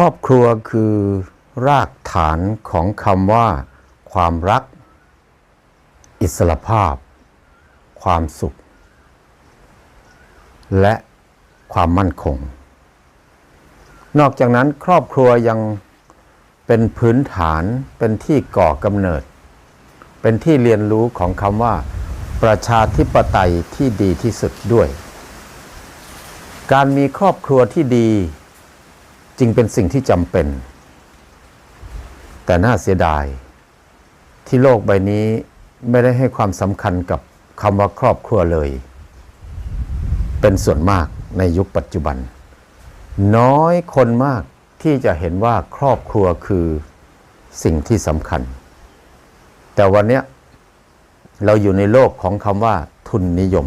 ครอบครัวคือรากฐานของคำว่า ความรัก อิสรภาพ ความสุข และความมั่นคง นอกจากนั้นครอบครัวยังเป็นพื้นฐานเป็นที่ก่อกำเนิด เป็นที่เรียนรู้ของคำว่า ประชาธิปไตยที่ดีที่สุดด้วย การมีครอบครัวที่ดี จึงเป็นสิ่งที่จำเป็น แต่น่าเสียดาย ที่โลกใบนี้ไม่ได้ให้ความสำคัญกับคำว่าครอบครัวเลย เป็นส่วนมากในยุคปัจจุบัน น้อยคนมากที่จะเห็นว่าครอบครัวคือสิ่งที่สำคัญ แต่วันนี้เราอยู่ในโลกของคำว่าทุนนิยม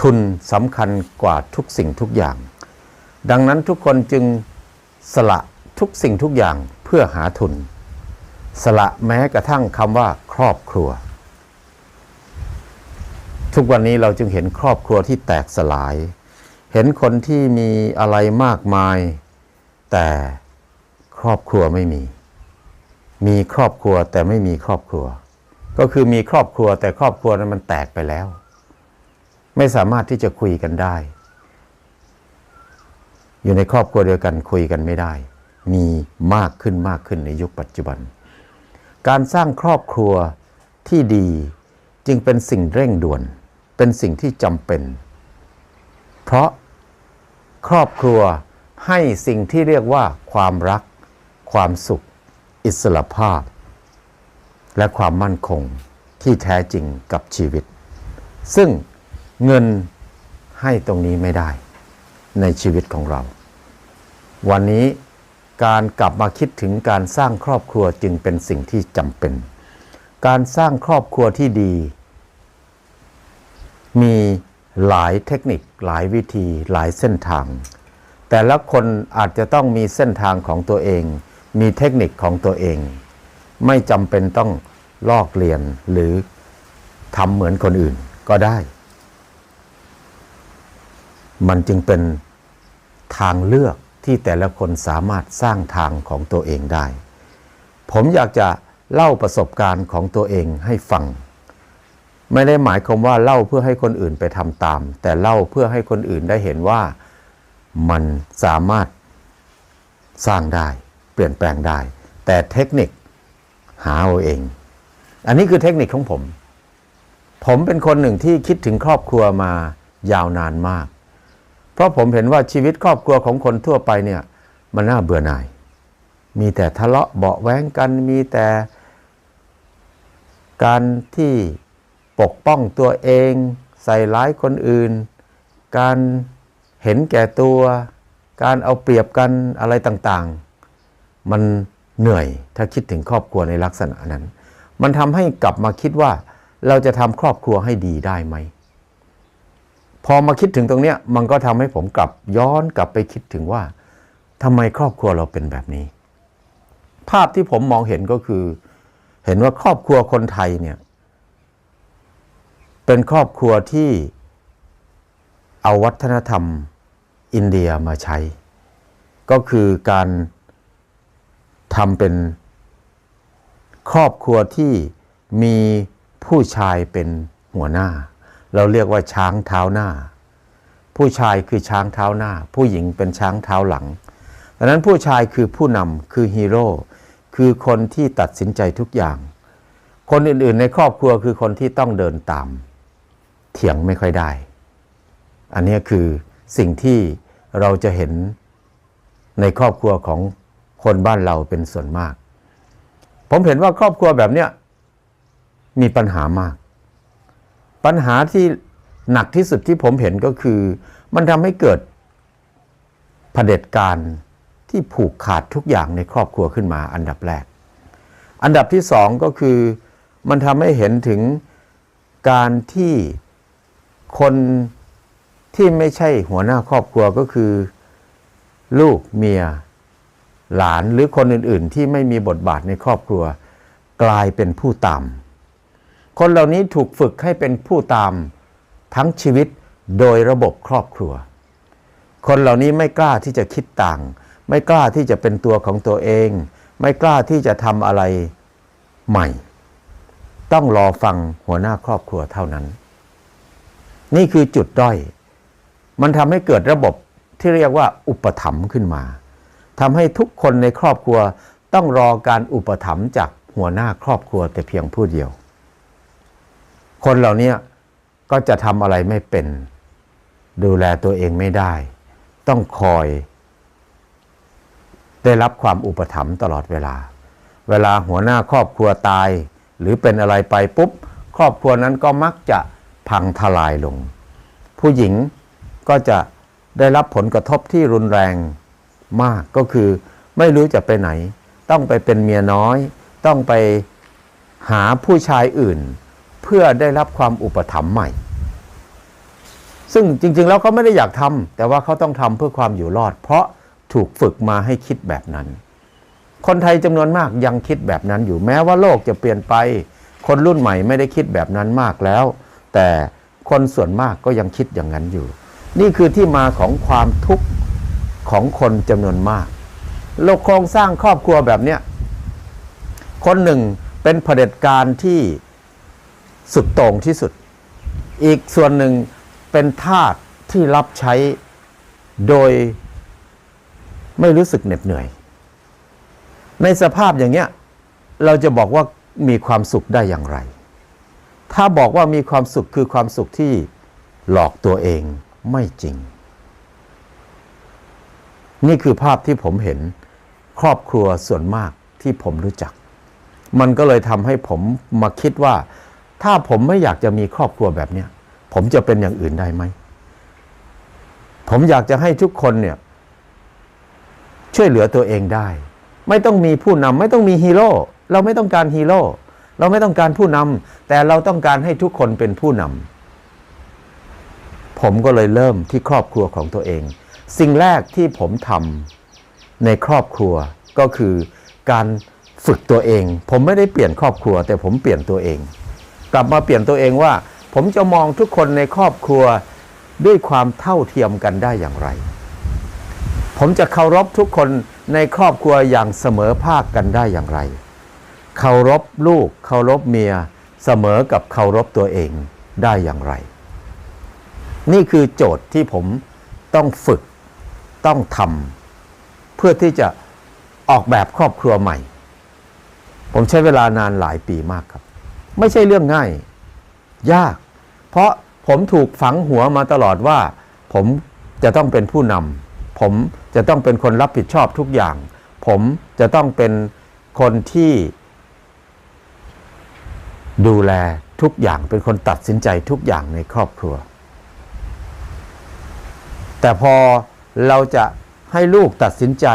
ทุนสำคัญกว่าทุกสิ่งทุกอย่าง ดังนั้นทุกคนจึงสละทุกสิ่งทุกอย่างเพื่อหาทุน สละแม้กระทั่งคำว่าครอบครัว ทุกวันนี้เราจึงเห็นครอบครัวที่แตกสลาย เห็นคนที่มีอะไรมากมาย แต่ครอบครัวไม่มี มีครอบครัวแต่ไม่มีครอบครัว ก็คือมีครอบครัวแต่ครอบครัวนั้นมันแตกไปแล้ว ไม่สามารถที่จะคุยกันได้ อยู่ในครอบครัวเดียวกันคุยกันไม่ได้ มีมากขึ้นมากขึ้นในยุคปัจจุบัน การสร้างครอบครัวที่ดีจึงเป็นสิ่งเร่งด่วน เป็นสิ่งที่จำเป็น เพราะครอบครัวให้สิ่งที่เรียกว่าความรัก ความสุข อิสระภาพ และความมั่นคงที่แท้จริงกับชีวิต ซึ่งเงินให้ตรงนี้ไม่ได้ในชีวิตของเรา วันนี้การกลับมาคิดถึงการสร้างครอบครัวจึงเป็นสิ่งที่จำเป็น การสร้างครอบครัวที่ดี มีหลายเทคนิคหลายวิธีหลายเส้นทาง แต่ละคนอาจจะต้องมีเส้นทางของตัวเอง มีเทคนิคของตัวเอง ไม่จำเป็นต้องลอกเรียนหรือทำเหมือนคนอื่นก็ได้ มันจึงเป็นทางเลือก ที่แต่ละคนสามารถสร้างทางของตัวเองได้ ผมอยากจะเล่าประสบการณ์ของตัวเองให้ฟัง ไม่ได้หมายความว่าเล่าเพื่อให้คนอื่นไปทำตาม แต่เล่าเพื่อให้คนอื่นได้เห็นว่ามันสามารถสร้างได้ เปลี่ยนแปลงได้ แต่เทคนิคหาเอาเอง อันนี้คือเทคนิคของผม ผมเป็นคนหนึ่งที่คิดถึงครอบครัวมายาวนานมาก เพราะผมเห็นว่าชีวิตครอบครัวของคนทั่วไปเนี่ยมันน่าเบื่อหน่าย มีแต่ทะเลาะเบาแว้งกัน มีแต่การที่ปกป้องตัวเอง ใส่ร้ายคนอื่น การเห็นแก่ตัว การเอาเปรียบกันอะไรต่างๆ มันเหนื่อยถ้าคิดถึงครอบครัวในลักษณะนั้น มันทำให้กลับมาคิดว่าเราจะทำครอบครัวให้ดีได้ไหม พอมาคิดถึงตรงเนี้ยมันก็ทำให้ผมกลับย้อนกลับไปคิดถึงว่าทำไมครอบครัวเราเป็นแบบนี้ ภาพที่ผมมองเห็นก็คือ เห็นว่าครอบครัวคนไทยเนี่ยเป็นครอบครัวที่เอาวัฒนธรรมอินเดียมาใช้ ก็คือการทำเป็นครอบครัวที่มีผู้ชายเป็นหัวหน้า เราเรียกว่าช้างเท้าหน้า ผู้ชายคือช้างเท้าหน้า ผู้หญิงเป็นช้างเท้าหลังดังนั้นผู้ชายคือผู้นำคือฮีโร่คือคนที่ตัดสินใจทุกอย่าง คนอื่นๆ ในครอบครัวคือคนที่ต้องเดินตาม เถียงไม่ค่อยได้ อันนี้คือสิ่งที่เราจะเห็นในครอบครัวของคนบ้านเราเป็นส่วนมาก ผมเห็นว่าครอบครัวแบบเนี้ยมีปัญหามาก ปัญหาที่หนักที่สุดที่ผมเห็นก็คือ มันทำให้เกิดเผด็จการที่ผูกขาดทุกอย่างในครอบครัวขึ้นมาอันดับแรก อันดับที่สองก็คือมันทำให้เห็นถึงการที่คนที่ไม่ใช่หัวหน้าครอบครัวก็คือ ลูกเมีย หลานหรือคนอื่น ๆ ที่ไม่มีบทบาทในครอบครัว กลายเป็นผู้ตาม คนเหล่านี้ถูกฝึกให้เป็นผู้ตามทั้งชีวิตโดยระบบครอบครัว คนเหล่านี้ไม่กล้าที่จะคิดต่าง ไม่กล้าที่จะเป็นตัวของตัวเอง ไม่กล้าที่จะทำอะไรใหม่ ต้องรอฟังหัวหน้าครอบครัวเท่านั้น นี่คือจุดด้อย มันทำให้เกิดระบบที่เรียกว่าอุปถัมภ์ขึ้นมาทำให้ทุกคนในครอบครัวต้องรอการอุปถัมภ์จากหัวหน้าครอบครัวแต่เพียงผู้เดียว คนเหล่านี้ก็จะทำอะไรไม่เป็น ดูแลตัวเองไม่ได้ ต้องคอย ได้รับความอุปถัมภ์ตลอดเวลา เวลาหัวหน้าครอบครัวตาย หรือเป็นอะไรไปปุ๊บ ครอบครัวนั้นก็มักจะพังทลายลง ผู้หญิงก็จะได้รับผลกระทบที่รุนแรงมากก็คือไม่รู้จะไปไหน ต้องไปเป็นเมียน้อย ต้องไปหาผู้ชายอื่น พื่อได้รับความอุปถัมภ์ใหม่ ซึ่งจริงๆแล้วเขาไม่ได้อยากทำแต่ว่าเขาต้องทำเพื่อความอยู่รอด เพราะถูกฝึกมาให้คิดแบบนั้น คนไทยจำนวนมากยังคิดแบบนั้นอยู่แม้ว่าโลกจะเปลี่ยนไป คนรุ่นใหม่ไม่ได้คิดแบบนั้นมากแล้ว แต่คนส่วนมากก็ยังคิดอย่างนั้นอยู่ นี่คือที่มาของความทุกข์ของคนจำนวนมากโลกโครงสร้างครอบครัวแบบเนี้ยคนหนึ่งเป็นเผด็จการที่ สุดโต่งที่สุด อีกส่วนหนึ่งเป็นทาสที่รับใช้โดยไม่รู้สึกเหน็ดเหนื่อย ในสภาพอย่างเนี้ยเราจะบอกว่ามีความสุขได้อย่างไร ถ้าบอกว่ามีความสุขคือความสุขที่หลอกตัวเองไม่จริง นี่คือภาพที่ผมเห็นครอบครัวส่วนมากที่ผมรู้จัก มันก็เลยทำให้ผมมาคิดว่า ถ้าผมไม่อยากจะมีครอบครัวแบบเนี้ยผมจะเป็นอย่างอื่นได้ไหม ผมอยากจะให้ทุกคนเนี่ย ช่วยเหลือตัวเองได้ ไม่ต้องมีผู้นำไม่ต้องมีฮีโร่เราไม่ต้องการฮีโร่เราไม่ต้องการผู้นำแต่เราต้องการให้ทุกคนเป็นผู้นำผมก็เลยเริ่มที่ครอบครัวของตัวเอง สิ่งแรกที่ผมทำในครอบครัวก็คือการฝึกตัวเอง ผมไม่ได้เปลี่ยนครอบครัว แต่ผมเปลี่ยนตัวเอง กลับมาเปลี่ยนตัวเองว่า ผมจะมองทุกคนในครอบครัวด้วยความเท่าเทียมกันได้อย่างไร ผมจะเคารพทุกคนในครอบครัวอย่างเสมอภาคกันได้อย่างไร เคารพลูก เคารพเมีย เสมอกับเคารพตัวเองได้อย่างไร นี่คือโจทย์ที่ผมต้องฝึกต้องทำเพื่อที่จะออกแบบครอบครัวใหม่ ผมใช้เวลานานหลายปีมากครับ ไม่ใช่เรื่องง่าย ยาก เพราะผมถูกฝังหัวมาตลอดว่า ผมจะต้องเป็นผู้นำผมจะต้องเป็นคนรับผิดชอบทุกอย่าง ผมจะต้องเป็นคนที่ ดูแลทุกอย่างเป็นคนตัดสินใจทุกอย่างในครอบครัว แต่พอเราจะให้ลูกตัดสินใจ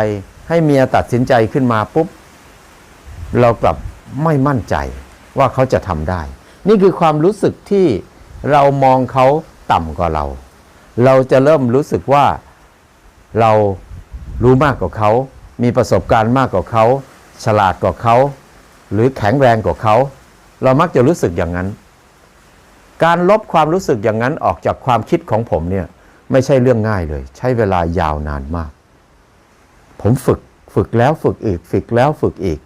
ให้เมียตัดสินใจขึ้นมาปุ๊บ เรากลับไม่มั่นใจ ว่าเขาจะทำได้ นี่คือความรู้สึกที่เรามองเขาต่ำกว่าเรา เราจะเริ่มรู้สึกว่าเรารู้มากกว่าเขา มีประสบการณ์มากกว่าเขา ฉลาดกว่าเขา หรือแข็งแรงกว่าเขา เรามักจะรู้สึกอย่างนั้น การลบความรู้สึกอย่างนั้นออกจากความคิดของผมเนี่ยไม่ใช่เรื่องง่ายเลย ใช้เวลายาวนานมาก ผมฝึกฝึกแล้วฝึกอีก ฝึกแล้วฝึกอีก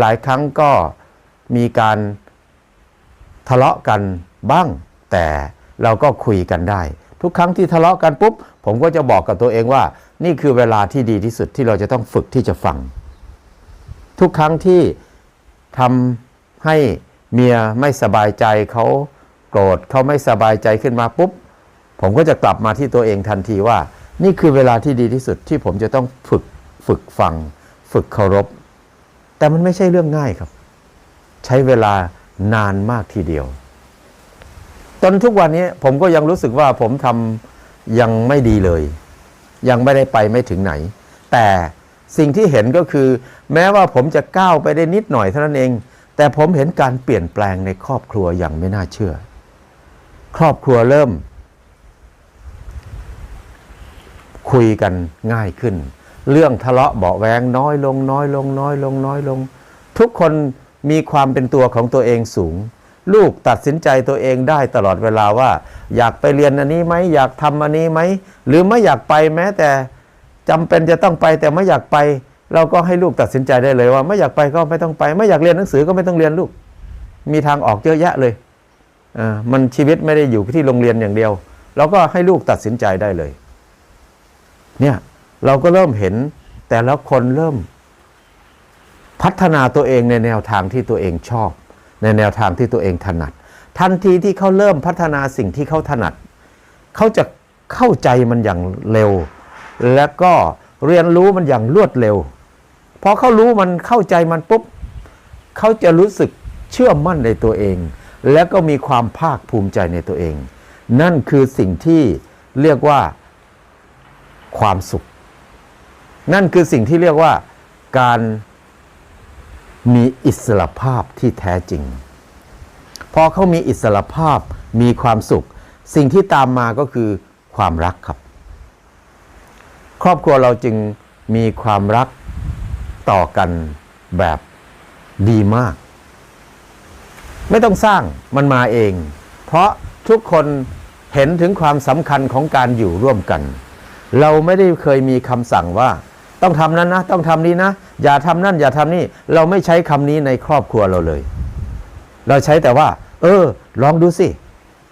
หลาย ๆ ครั้งก็ มีการทะเลาะกันบ้าง แต่เราก็คุยกันได้ ทุกครั้งที่ทะเลาะกันปุ๊บ ผมก็จะบอกกับตัวเองว่า นี่คือเวลาที่ดีที่สุดที่เราจะต้องฝึกที่จะฟัง ทุกครั้งที่ทำให้เมียไม่สบายใจเขาโกรธเขาไม่สบายใจขึ้นมาปุ๊บ ผมก็จะกลับมาที่ตัวเองทันทีว่า นี่คือเวลาที่ดีที่สุดที่ผมจะต้องฝึกฝึกฟัง ฝึกเคารพ แต่มันไม่ใช่เรื่องง่ายครับ ใช้เวลานานมากทีเดียว จนทุกวันนี้ผมก็ยังรู้สึกว่าผมทำยังไม่ดีเลย ยังไม่ได้ไปไม่ถึงไหน แต่สิ่งที่เห็นก็คือ แม้ว่าผมจะก้าวไปได้นิดหน่อยเท่านั้นเอง แต่ผมเห็นการเปลี่ยนแปลงในครอบครัวอย่างไม่น่าเชื่อ ครอบครัวเริ่ม คุยกันง่ายขึ้น เรื่องทะเลาะเบาแวงน้อยลง น้อยลง น้อยลงน้อยลง ทุกคน มีความเป็นตัวของตัวเองสูง ลูกตัดสินใจตัวเองได้ตลอดเวลาว่า อยากไปเรียนอันนี้ไหมอยากทำอันนี้ไหมหรือไม่อยากไปแม้แต่จำเป็นจะต้องไปแต่ไม่อยากไป เราก็ให้ลูกตัดสินใจได้เลยว่า ไม่อยากไปก็ไม่ต้องไป ไม่อยากเรียนหนังสือก็ไม่ต้องเรียนลูก มีทางออกเยอะแยะเลยมันชีวิตไม่ได้อยู่ที่โรงเรียนอย่างเดียวเราก็ให้ลูกตัดสินใจได้เลย เนี่ยเราก็เริ่มเห็นแต่ละคนเริ่ม พัฒนาตัวเองในแนวทางที่ตัวเองชอบ ในแนวทางที่ตัวเองถนัด ทันทีที่เขาเริ่มพัฒนาสิ่งที่เขาถนัด เขาจะเข้าใจมันอย่างเร็ว และก็เรียนรู้มันอย่างรวดเร็วพอเขารู้มันเข้าใจมันปุ๊บเขาจะรู้สึกเชื่อมั่นในตัวเอง และก็มีความภาคภูมิใจในตัวเอง นั่นคือสิ่งที่เรียกว่าความสุข นั่นคือสิ่งที่เรียกว่าการ มีอิสระภาพที่แท้จริง พอเขามีอิสระภาพมีความสุข สิ่งที่ตามมาก็คือความรักครับ ครอบครัวเราจึงมีความรักต่อกันแบบดีมาก ไม่ต้องสร้างมันมาเอง เพราะทุกคนเห็นถึงความสำคัญของการอยู่ร่วมกัน เราไม่ได้เคยมีคำสั่งว่า ต้องทำนั้นนะ ต้องทำนี้นะ อย่าทำนั่น อย่าทำนี่ เราไม่ใช้คำนี้ในครอบครัวเราเลย เราใช้แต่ว่า เออ ลองดูสิ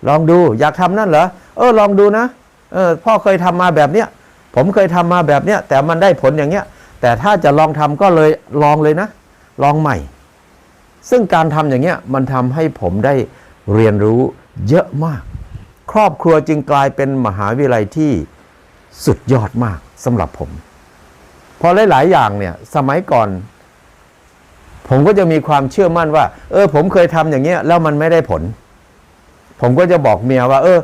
ลองดู อยากทำนั่นเหรอ เออ ลองดูนะ เออ พ่อเคยทำมาแบบเนี้ย ผมเคยทำมาแบบเนี้ย แต่มันได้ผลอย่างเงี้ย แต่ถ้าจะลองทำก็เลยลองเลยนะ ลองใหม่ ซึ่งการทำอย่างเงี้ยมันทำให้ผมได้เรียนรู้เยอะมาก ครอบครัวจึงกลายเป็นมหาวิทยาลัยที่สุดยอดมากสำหรับผม พราะหลาย ๆ อย่างเนี่ยสมัยก่อน ผมก็จะมีความเชื่อมั่นว่า เออ ผมเคยทำอย่างเงี้ยแล้วมันไม่ได้ผล ผมก็จะบอกเมียว่า เออ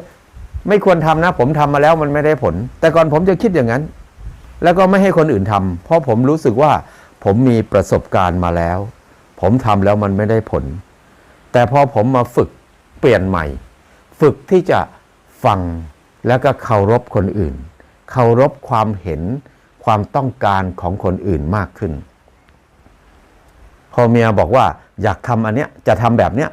ไม่ควรทำนะ ผมทำมาแล้วมันไม่ได้ผล แต่ก่อนผมจะคิดอย่างนั้น แล้วก็ไม่ให้คนอื่นทำเพราะผมรู้สึกว่า ผมมีประสบการณ์มาแล้ว ผมทำแล้วมันไม่ได้ผล แต่พอผมมาฝึกเปลี่ยนใหม่ ฝึกที่จะฟังแล้วก็เคารพคนอื่น เคารพความเห็น ความต้องการของคนอื่นมากขึ้น พอเมียบอกว่าอยากทำอันเนี้ยจะทำแบบเนี้ย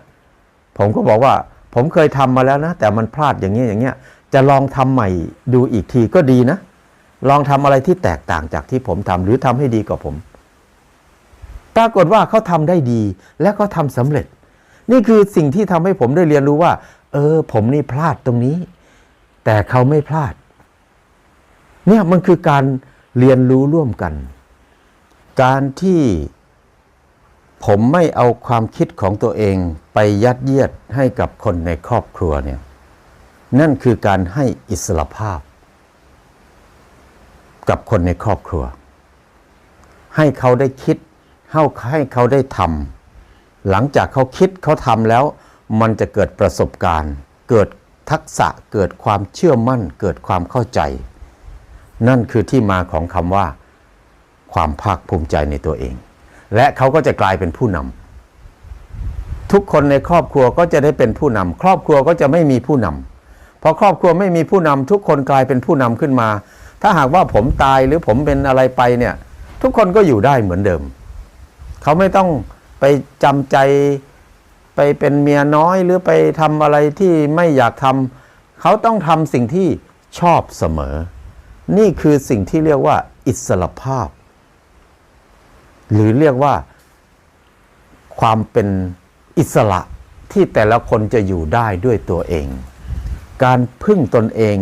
ผมก็บอกว่า ผมเคยทำมาแล้วนะ แต่มันพลาดอย่างนี้อย่างเงี้ย จะลองทำใหม่ดูอีกทีก็ดีนะ ลองทำอะไรที่แตกต่างจากที่ผมทำหรือทำให้ดีกว่าผม ปรากฏว่าเขาทำได้ดีและเขาทำสำเร็จ นี่คือสิ่งที่ทำให้ผมได้เรียนรู้ว่า เออ ผมนี่พลาดตรงนี้ แต่เขาไม่พลาดเนี่ยมันคือการ เรียนรู้ร่วมกัน การที่ผมไม่เอาความคิดของตัวเองไปยัดเยียดให้กับคนในครอบครัวเนี่ยนั่นคือการให้อิสระภาพ กับคนในครอบครัว ให้เขาได้คิดให้เขาได้ทำหลังจากเขาคิดเขาทำแล้วมันจะเกิดประสบการณ์ เกิดทักษะเกิดความเชื่อมั่น เกิดความเข้าใจ นั่นคือที่มาของคำว่า ความภาคภูมิใจในตัวเอง และเขาก็จะกลายเป็นผู้นำทุกคนในครอบครัวก็จะได้เป็นผู้นำครอบครัวก็จะไม่มีผู้นำพอครอบครัวไม่มีผู้นำทุกคนกลายเป็นผู้นำขึ้นมา ถ้าหากว่าผมตายหรือผมเป็นอะไรไปเนี่ยทุกคนก็อยู่ได้เหมือนเดิม เขาไม่ต้องไปจำใจไปเป็นเมียน้อยหรือไปทำอะไรที่ไม่อยากทำเขาต้องทำสิ่งที่ชอบเสมอ นี่คือสิ่งที่เรียกว่า อิสรภาพ หรือเรียกว่า ความเป็นอิสระที่แต่ละคนจะอยู่ได้ด้วยตัวเอง การพึ่งตนเอง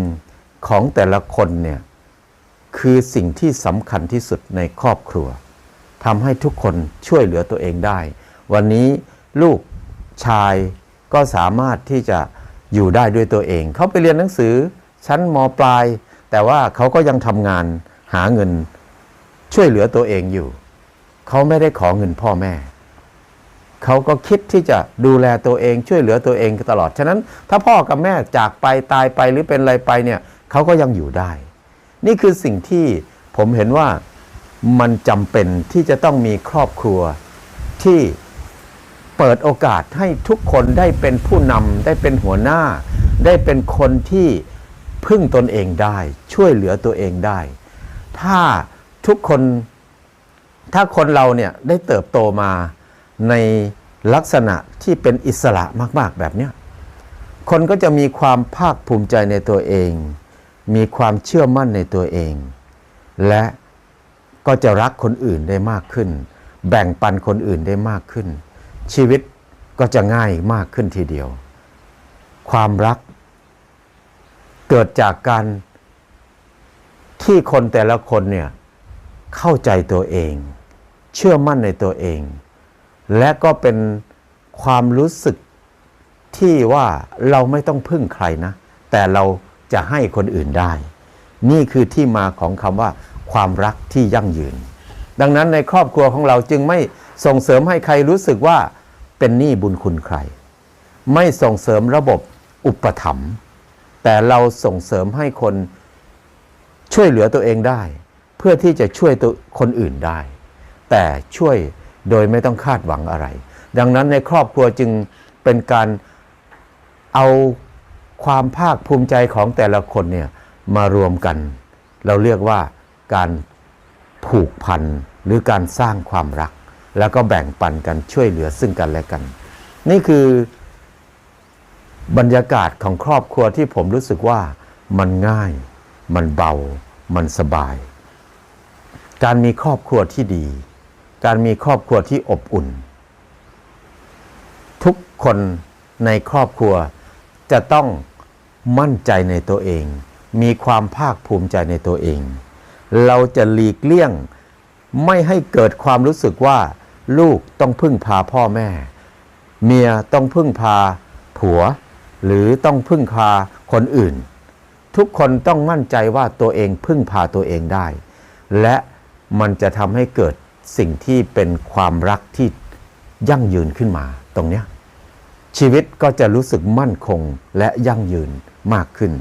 ของแต่ละคนเนี่ยคือสิ่งที่สำคัญที่สุดในครอบครัวทำให้ทุกคนช่วยเหลือตัวเองได้ วันนี้ลูกชายก็สามารถที่จะอยู่ได้ด้วยตัวเอง เขาไปเรียนหนังสือชั้นมปลาย แต่ว่าเขาก็ยังทำงานหาเงินช่วยเหลือตัวเองอยู่ เขาไม่ได้ขอเงินพ่อแม่ เขาก็คิดที่จะดูแลตัวเองช่วยเหลือตัวเองตลอด ฉะนั้นถ้าพ่อกับแม่จากไปตายไปหรือเป็นอะไรไปเนี่ยเขาก็ยังอยู่ได้ นี่คือสิ่งที่ผมเห็นว่ามันจำเป็นที่จะต้องมีครอบครัวที่เปิดโอกาสให้ทุกคนได้เป็นผู้นำได้เป็นหัวหน้า ได้เป็นคนที่ พึ่งตนเองได้ ช่วยเหลือตัวเองได้ ถ้าทุกคนถ้าคนเราเนี่ยได้เติบโตมาในลักษณะที่เป็นอิสระมากๆแบบเนี้ยคนก็จะมีความภาคภูมิใจในตัวเอง มีความเชื่อมั่นในตัวเอง และก็จะรักคนอื่นได้มากขึ้น แบ่งปันคนอื่นได้มากขึ้น ชีวิตก็จะง่ายมากขึ้นทีเดียว ความรัก เกิดจากการที่คนแต่ละคนเนี่ย เข้าใจตัวเอง เชื่อมั่นในตัวเอง และก็เป็นความรู้สึกที่ว่าเราไม่ต้องพึ่งใครนะ แต่เราจะให้คนอื่นได้ นี่คือที่มาของคำว่า ความรักที่ยั่งยืน ดังนั้นในครอบครัวของเราจึงไม่ส่งเสริมให้ใครรู้สึกว่าเป็นหนี้บุญคุณใคร ไม่ส่งเสริมระบบอุปถัมภ์ แต่เราส่งเสริมให้คนช่วยเหลือตัวเองได้ เพื่อที่จะช่วยตัวคนอื่นได้ แต่ช่วยโดยไม่ต้องคาดหวังอะไร ดังนั้นในครอบครัวจึงเป็นการเอาความภาคภูมิใจของแต่ละคนเนี่ยมารวมกัน เราเรียกว่าการผูกพันหรือการสร้างความรัก แล้วก็แบ่งปันกันช่วยเหลือซึ่งกันและกัน นี่คือ บรรยากาศของครอบครัวที่ผมรู้สึกว่ามันง่าย มันเบา มันสบาย การมีครอบครัวที่ดี การมีครอบครัวที่อบอุ่น ทุกคนในครอบครัวจะต้องมั่นใจในตัวเอง มีความภาคภูมิใจในตัวเอง เราจะหลีกเลี่ยงไม่ให้เกิดความรู้สึกว่า ลูกต้องพึ่งพาพ่อแม่ เมียต้องพึ่งพาผัว หรือต้องพึ่งพาคนอื่น ทุกคนต้องมั่นใจว่าตัวเองพึ่งพาตัวเองได้ และมันจะทำให้เกิดสิ่งที่เป็นความรักที่ยั่งยืนขึ้นมาตรงเนี้ยชีวิตก็จะรู้สึกมั่นคงและยั่งยืนมากขึ้น